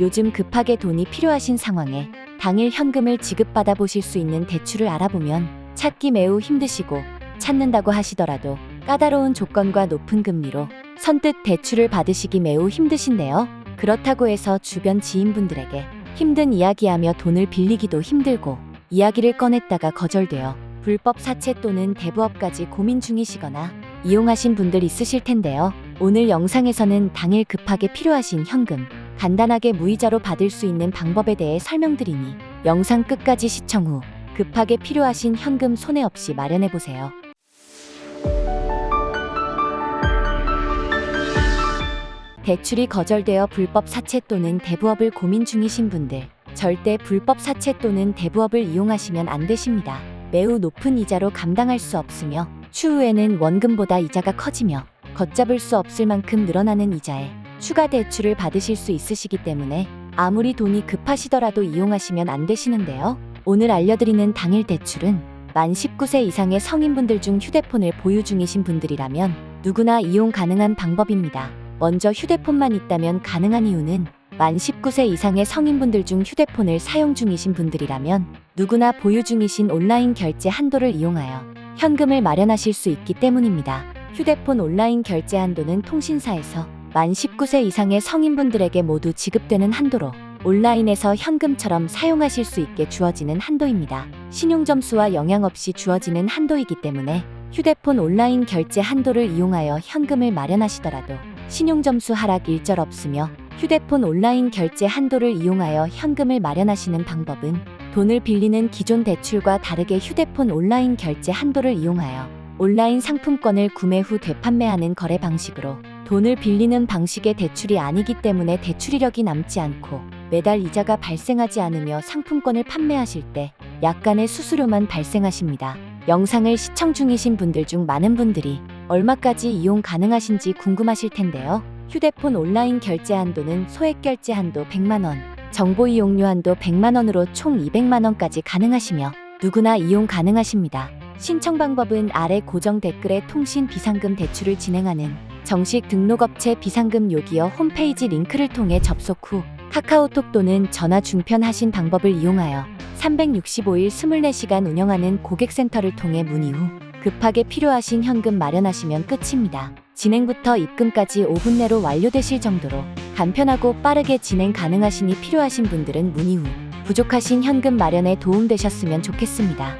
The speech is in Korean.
요즘 급하게 돈이 필요하신 상황에 당일 현금을 지급받아 보실 수 있는 대출을 알아보면 찾기 매우 힘드시고 찾는다고 하시더라도 까다로운 조건과 높은 금리로 선뜻 대출을 받으시기 매우 힘드신데요. 그렇다고 해서 주변 지인분들에게 힘든 이야기하며 돈을 빌리기도 힘들고 이야기를 꺼냈다가 거절되어 불법 사채 또는 대부업까지 고민 중이시거나 이용하신 분들 있으실 텐데요. 오늘 영상에서는 당일 급하게 필요하신 현금, 간단하게 무이자로 받을 수 있는 방법에 대해 설명드리니 영상 끝까지 시청 후 급하게 필요하신 현금 손해 없이 마련해 보세요. 대출이 거절되어 불법 사채 또는 대부업을 고민 중이신 분들, 절대 불법 사채 또는 대부업을 이용하시면 안 되십니다. 매우 높은 이자로 감당할 수 없으며 추후에는 원금보다 이자가 커지며 걷잡을 수 없을 만큼 늘어나는 이자에 추가 대출을 받으실 수 있으시기 때문에 아무리 돈이 급하시더라도 이용하시면 안 되시는데요. 오늘 알려드리는 당일 대출은 만 19세 이상의 성인분들 중 휴대폰을 보유 중이신 분들이라면 누구나 이용 가능한 방법입니다. 먼저 휴대폰만 있다면 가능한 이유는 만 19세 이상의 성인분들 중 휴대폰을 사용 중이신 분들이라면 누구나 보유 중이신 온라인 결제 한도를 이용하여 현금을 마련하실 수 있기 때문입니다. 휴대폰 온라인 결제 한도는 통신사에서 만 19세 이상의 성인분들에게 모두 지급되는 한도로 온라인에서 현금처럼 사용하실 수 있게 주어지는 한도입니다. 신용점수와 영향 없이 주어지는 한도이기 때문에 휴대폰 온라인 결제 한도를 이용하여 현금을 마련하시더라도 신용점수 하락 일절 없으며 휴대폰 온라인 결제 한도를 이용하여 현금을 마련하시는 방법은 돈을 빌리는 기존 대출과 다르게 휴대폰 온라인 결제 한도를 이용하여 온라인 상품권을 구매 후 되판매하는 거래 방식으로 돈을 빌리는 방식의 대출이 아니기 때문에 대출 이력이 남지 않고 매달 이자가 발생하지 않으며 상품권을 판매하실 때 약간의 수수료만 발생하십니다. 영상을 시청 중이신 분들 중 많은 분들이 얼마까지 이용 가능하신지 궁금하실 텐데요. 휴대폰 온라인 결제 한도는 소액 결제 한도 100만 원, 정보 이용료 한도 100만 원으로 총 200만 원까지 가능하시며 누구나 이용 가능하십니다. 신청 방법은 아래 고정 댓글에 통신 비상금 대출을 진행하는 정식 등록업체 비상금 요기어 홈페이지 링크를 통해 접속 후 카카오톡 또는 전화 중편하신 방법을 이용하여 365일 24시간 운영하는 고객센터를 통해 문의 후 급하게 필요하신 현금 마련하시면 끝입니다. 진행부터 입금까지 5분 내로 완료되실 정도로 간편하고 빠르게 진행 가능하시니 필요하신 분들은 문의 후 부족하신 현금 마련에 도움되셨으면 좋겠습니다.